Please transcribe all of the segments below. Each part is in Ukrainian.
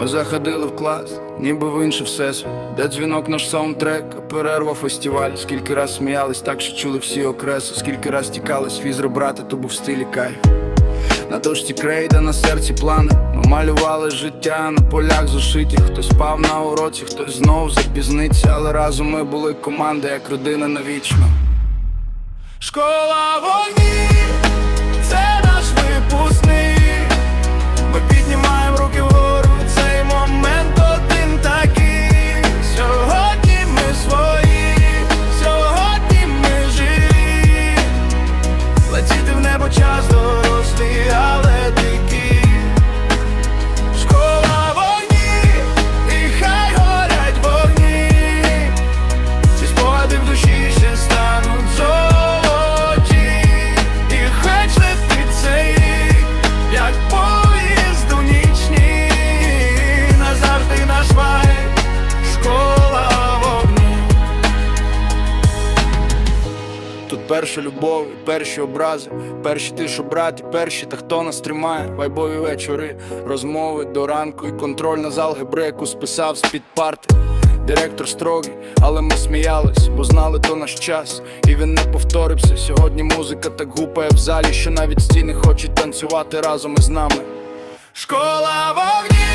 Ми заходили в клас, ніби в інший всесвіт Де дзвінок наш саундтрек, а перерва фестиваль. Скільки раз сміялись, так що чули всі окреси Скільки раз тікали з фізри брати, то був стилі кайф. На дошці крейда, на серці плани. Ми малювали життя на полях зошиті Хтось спав на уроці, хтось знов запізниться. Але разом ми були команда, як родина навічно. Школа вогні, перша любов, і перші образи, перші ти, що брат, перші, та хто нас тримає, вайбові вечори, розмови до ранку і контроль на алгебри, яку списав з-під парти. Директор строгий, але ми сміялись, бо знали то наш час, і він не повторився. Сьогодні музика так гупає в залі, що навіть стіни хочуть танцювати разом із нами. Школа вогні,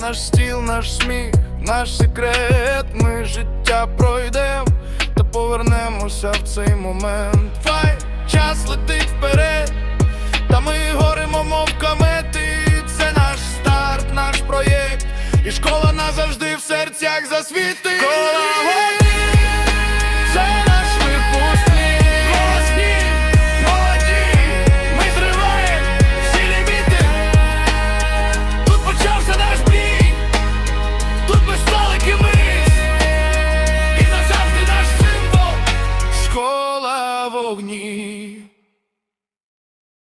наш стіл, наш сміх, наш секрет, ми життя пройдем та повернемося в цей момент. Фай, час летить вперед, та ми горимо, мов комети. Це наш старт, наш проєкт, і школа назавжди в серцях засвітить.